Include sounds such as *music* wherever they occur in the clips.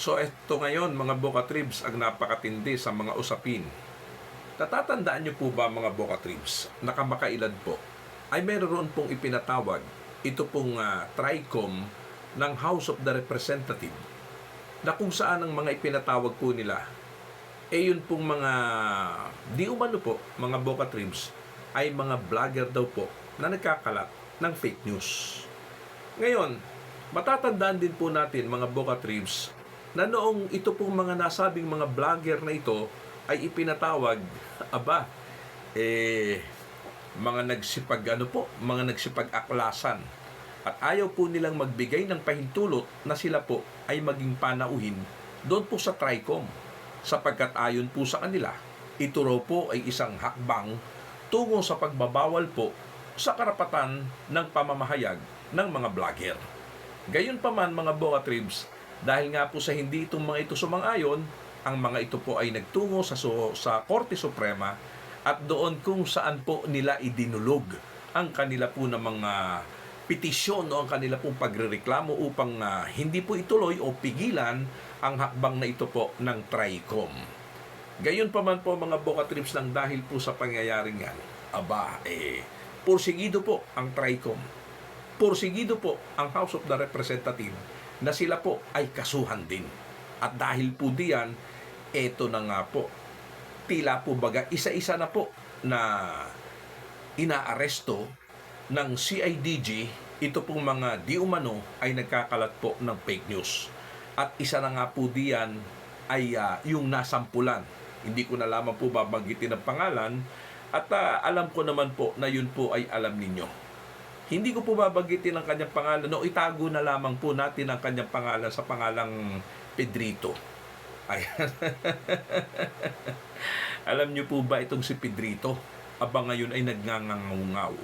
So ito ngayon mga Boca Tribs ang napakatindi sa mga usapin. Natatandaan niyo po ba mga Boca Tribs, nakamakailan po, ay meron pong ipinatawag ito pong ah, TRICOM ng House of the Representative na kung saan ang mga ipinatawag po nila eh yun pong mga di umano po, mga Boca Tribs ay mga vlogger daw po na nagkakalat ng fake news. Ngayon, matatandaan din po natin mga Boca Tribs na noong ito pong mga nasabing mga vlogger na ito ay ipinatawag, aba, eh, mga nagsipag ano po, mga nagsipag aklasan. At ayaw po nilang magbigay ng pahintulot na sila po ay maging panauhin doon po sa TRICOM. Sapagkat ayon po sa kanila, ito raw po ay isang hakbang tungo sa pagbabawal po sa karapatan ng pamamahayag ng mga vlogger. Gayon pa man mga Boa Tribs, dahil nga po sa hindi itong mga ito sumang-ayon, ang mga ito po ay nagtungo sa, su- sa Korte Suprema at doon kung saan po nila idinulog ang kanila po na mga petisyon o ang kanila pong pagrereklamo upang ah, hindi po ituloy o pigilan ang hakbang na ito po ng TRICOM. Gayon pa man po mga Boca Trips nang dahil po sa pangyayaring yan, aba, eh, porsigido po ang TRICOM. Porsigido po ang House of the Representative na sila po ay kasuhan din. At dahil po diyan, eto na nga po, tila po baga isa-isa na po na inaaresto ng CIDG ito pong mga di umano ay nagkakalat po ng fake news. At isa na nga po diyan ay ah, yung nasampulan. Hindi ko na lamang po babanggitin ang pangalan at ah, alam ko naman po na yun po ay alam ninyo. Hindi ko po babanggitin ang kanyang pangalan. No, itago na lamang po natin ang kanyang pangalan sa pangalang Pedrito. Ayan. *laughs* Alam niyo po ba itong si Pedrito? Aba ngayon ay nagngangangungaw.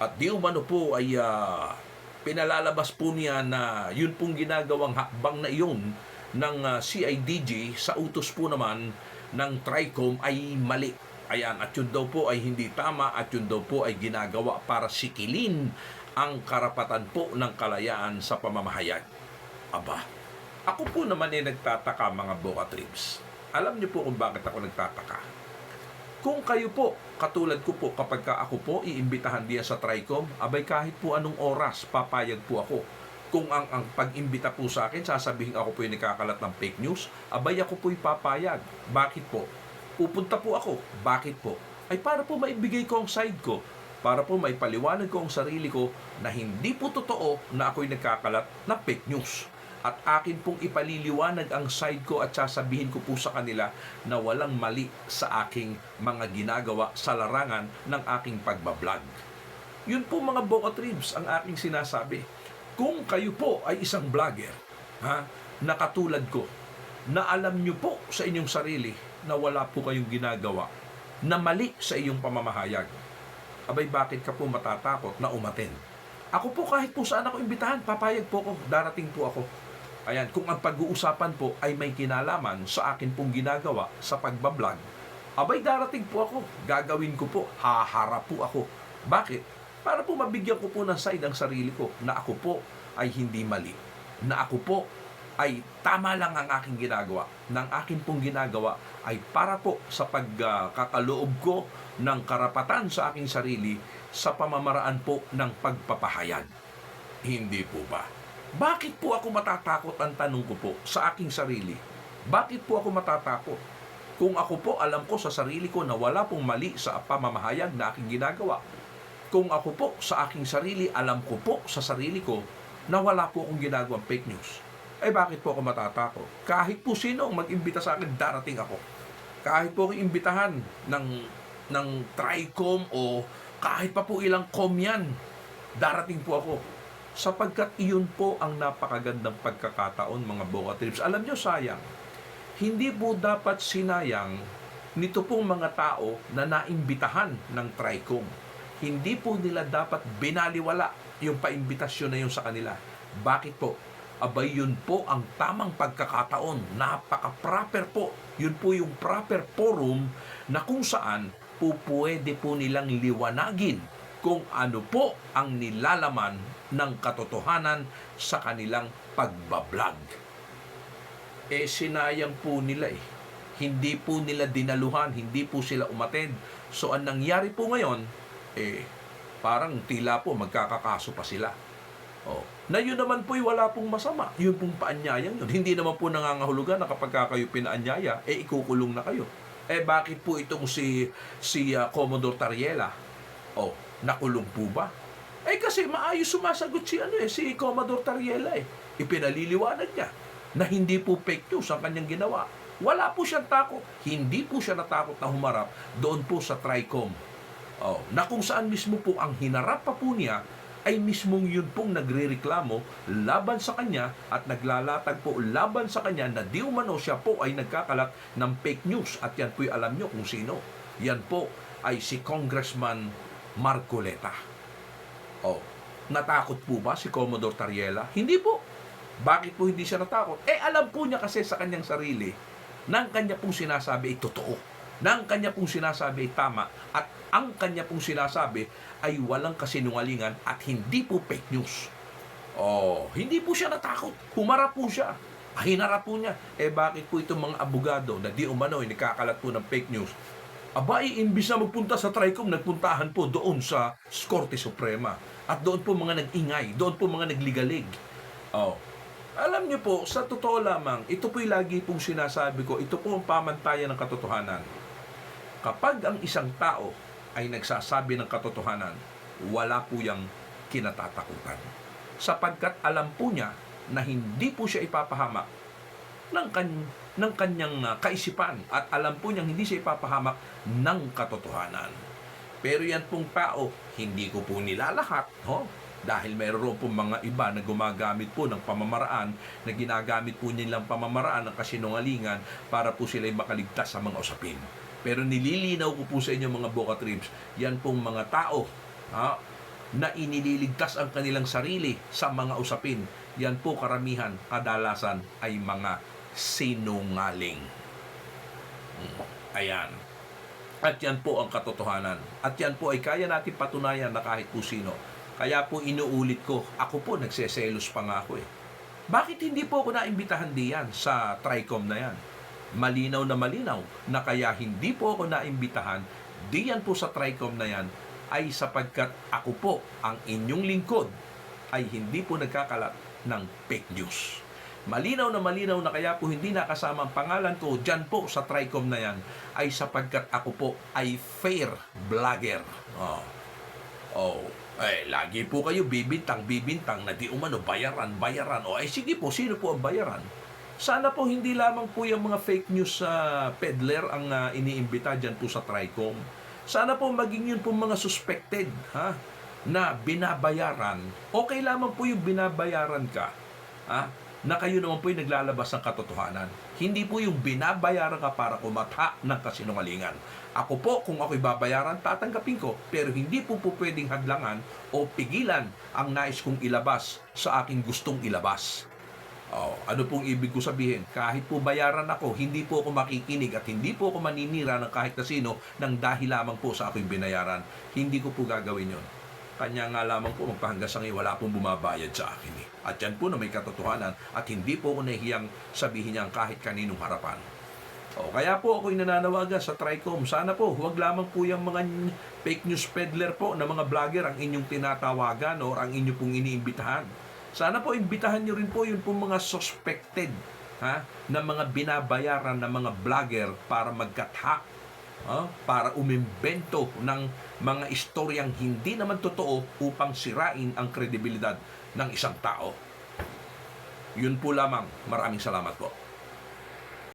At di umano po ay ah, pinalalabas po niya na yun pong ginagawang hakbang na iyon ng ah, CIDG sa utos po naman ng TRICOM ay mali. Ayan, at yun daw po ay hindi tama at yun daw po ay ginagawa para sikilin ang karapatan po ng kalayaan sa pamamahayag. Aba, ako po naman ay nagtataka mga Boca Tribs. Alam niyo po kung bakit ako nagtataka. Kung kayo po, katulad ko po, kapag ka ako po iimbitahan diyan sa TRICOM, abay kahit po anong oras, papayag po ako. Kung ang, ang pag-imbita po sa akin, sasabihin ako po yung nakakalat ng fake news, abay ako po'y papayag. Bakit po? Pupunta po ako. Bakit po? Ay para po maibigay ko ang side ko. Para po maipaliwanag ko ang sarili ko na hindi po totoo na ako'y nagkakalat ng fake news at akin pong ipaliliwanag ang side ko at sasabihin ko po sa kanila na walang mali sa aking mga ginagawa sa larangan ng aking pagbablog. Yun po mga Boca Tribs ang aking sinasabi. Kung kayo po ay isang vlogger, ha, na katulad ko, na alam nyo po sa inyong sarili na wala po kayong ginagawa, na mali sa iyong pamamahayag, abay bakit ka po matatakot na umaten? Ako po kahit po saan ako imbitahan, papayag po ako, darating po ako. Ayan, kung ang pag-uusapan po ay may kinalaman sa akin pong ginagawa sa pagbablog, abay darating po ako, gagawin ko po, haharap po ako. Bakit? Para po mabigyan ko po ng side ang sarili ko na ako po ay hindi mali. Na ako po ay tama lang ang aking ginagawa. Nang akin pong ginagawa ay para po sa pagkakaloob ko ng karapatan sa aking sarili sa pamamaraan po ng pagpapahayag. Hindi po ba? Bakit po ako matatakot ang tanong ko po sa aking sarili? Bakit po ako matatakot? Kung ako po alam ko sa sarili ko na wala pong mali sa pamamahayag na aking ginagawa. Kung ako po sa aking sarili, alam ko po sa sarili ko na wala po akong ginagawang fake news. Eh bakit po ako matatakot? Kahit po sino ang mag-imbita sa akin, darating ako. Kahit po ako imbitahan ng, ng TRICOM o kahit pa po ilang com yan, darating po ako sapagkat iyon po ang napakagandang pagkakataon mga Boca Trips. Alam nyo, sayang, hindi po dapat sinayang nito pong mga tao na naimbitahan ng TRICOM. Hindi po nila dapat binaliwala yung paimbitasyon na yun sa kanila. Bakit po? Abay, yun po ang tamang pagkakataon. Napaka-proper po. Yun po yung proper forum na kung saan po pwede po nilang liwanagin kung ano po ang nilalaman ng katotohanan sa kanilang pagbablog. eh sinayang po nila eh. Hindi po nila dinaluhan, hindi po sila umattend. So ang nangyari po ngayon, eh parang tila po magkakakaso pa sila. Oh. Na yun naman po'y wala pong masama. Yun pong paanyayang yun. Hindi naman po nangangahulugan na kapag ka kayo pinaanyaya, eh ikukulong na kayo. Eh bakit po itong si si ah, Commodore Tariela? Oh, nakulong po ba? Eh kasi maayos sumasagot si ano eh, si Commodore Tariela eh. Ipinaliliwanag niya na hindi po fake news ang kanyang ginawa. Wala po siyang takot. Hindi po siya natakot na humarap doon po sa TRICOM. Oh, na kung saan mismo po ang hinarap pa po niya ay mismong yun pong nagrereklamo laban sa kanya at naglalatag po laban sa kanya na di umano siya po ay nagkakalat ng fake news at yan po'y alam nyo kung sino. Yan po ay si Congressman Marcoleta. Oh, natakot po ba si Commodore Tariela? Hindi po. Bakit po hindi siya natakot? Eh alam po niya kasi sa kanyang sarili na ang kanya pong sinasabi ay totoo. Na ang kanya pong sinasabi ay tama at ang kanya pong sinasabi ay walang kasinungalingan at hindi po fake news. Oh, hindi po siya natakot. Humarap po siya. Hinarap po niya. Eh bakit po itong mga abogado na di umano ay nakakalat po ng fake news? Aba, eh, imbis na magpunta sa TRICOM, nagpuntahan po doon sa Korte Suprema. At doon po mga nag-ingay, doon po mga nagligalig. Oh. Alam niyo po, sa totoo lamang, ito po'y lagi pong sinasabi ko, ito po ang pamantayan ng katotohanan. Kapag ang isang tao ay nagsasabi ng katotohanan, wala po yang kinatatakutan. Sapagkat alam po niya na hindi po siya ipapahamak ng, kan ng kanyang ah, kaisipan at alam po niyang hindi siya ipapahamak ng katotohanan. Pero yan pong tao, hindi ko po nilalahat, ho? Dahil mayroon pong mga iba na gumagamit po ng pamamaraan na ginagamit po nilang pamamaraan ng kasinungalingan para po sila makaligtas sa mga usapin. Pero nililinaw ko po sa inyo mga Boca Trips, yan pong mga tao ha, na inililigtas ang kanilang sarili sa mga usapin. Yan po karamihan, kadalasan ay mga sinungaling. Hmm, Ayan. At yan po ang katotohanan. At yan po ay kaya natin patunayan na kahit po sino. Kaya po inuulit ko, ako po nagseselos pa nga ako eh. Bakit hindi po ako naimbitahan diyan sa TRICOM na yan? Malinaw na malinaw na kaya hindi po ako naimbitahan diyan po sa TRICOM na yan ay sapagkat ako po ang inyong lingkod ay hindi po nagkakalat ng fake news. Malinaw na malinaw na kaya po hindi nakasama ang pangalan ko dyan po sa TRICOM na yan ay sapagkat ako po ay fair vlogger. Oh. Oh, eh, lagi po kayo bibintang, bibintang na di umano, bayaran, bayaran. O, ay sige po, sino po ang bayaran? Sana po hindi lamang po yung mga fake news sa peddler ang ah, iniimbita dyan po sa TRICOM. Sana po maging yun po mga suspected, ha? Na binabayaran. Okay lamang po yung binabayaran ka, ha? Na kayo naman po yung naglalabas ng katotohanan. Hindi po yung binabayaran ka para kumata ng kasinungalingan. Ako po, kung ako'y babayaran, tatanggapin ko. Pero hindi po po pwedeng hadlangan o pigilan ang nais kong ilabas sa aking gustong ilabas. Oh, ano pong ibig ko sabihin? Kahit po bayaran ako, hindi po ako makikinig at hindi po ako maninira ng kahit na sino ng dahil lamang po sa aking binayaran. Hindi ko po gagawin yon. Kanya nga lamang po magpahanggang sa ngayon, wala pong bumabayad sa akin eh. At yan po na may katotohanan at hindi po ako nahihiyang sabihin niya kahit kaninong harapan. O, kaya po ako'y nananawagan sa TRICOM. Sana po, huwag lamang po yung mga fake news peddler po na mga vlogger ang inyong tinatawagan o ang inyong pong iniimbitahan. Sana po imbitahan nyo rin po yung pong mga suspected ha, na mga binabayaran na mga vlogger para magkatha ha, para umimbento ng mga istoryang hindi naman totoo upang sirain ang kredibilidad ng isang tao. Yun po lamang. Maraming salamat po.